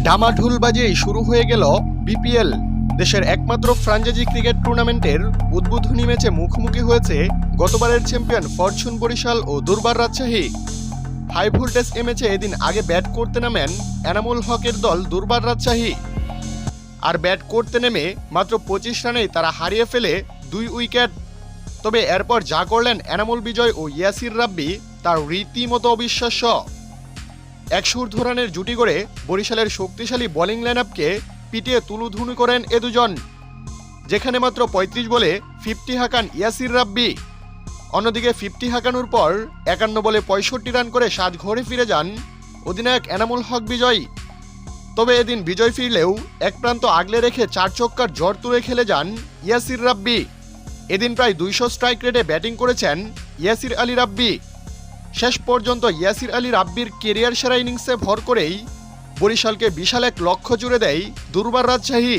ডামাঢুল বাজেই শুরু হয়ে গেল বিপিএল। দেশের একমাত্র ফ্রাঞ্চাইজি ক্রিকেট টুর্নামেন্টের উদ্বোধনী ম্যাচে মুখোমুখি হয়েছে গতবারের চ্যাম্পিয়ন ফরচুন বরিশাল ও দুর্বার রাজশাহী। হাই ভোল্টেজ এ ম্যাচে এদিন আগে ব্যাট করতে নামেন এনামুল হকের দল দুর্বার রাজশাহী। আর ব্যাট করতে নেমে মাত্র পঁচিশ রানেই তারা হারিয়ে ফেলে দুই উইকেট। তবে এরপর যা করলেন এনামুল বিজয় ও ইয়াসির রাব্বি, তার রীতিমতো অবিশ্বাস্য। একশো রানের জুটি করে বরিশালের শক্তিশালী বোলিং লাইনআপকে পিটিয়ে তুলুধুনু করেন এ দুজন, যেখানে মাত্র ৩৫ বলে ফিফটি হাকান ইয়াসির রাব্বি। অন্যদিকে ফিফটি হাঁকানোর পর একান্ন বলে পঁয়ষট্টি রান করে সাত ঘরে ফিরে যান অধিনায়ক এনামুল হক বিজয়। তবে এদিন বিজয় ফিরলেও এক প্রান্ত আগলে রেখে চার চক্কার জ্বর তুলে খেলে যান ইয়াসির রাব্বি। এদিন প্রায় দুইশো স্ট্রাইক রেটে ব্যাটিং করেছেন ইয়াসির আলী রাব্বি। শেষ পর্যন্ত ইয়াসির আলী রাব্বির কেরিয়ার সেরা ইনিংসে ভর করেই বরিশালকে বিশাল এক লক্ষ্য জুড়ে দেয় দুর্বার রাজশাহী।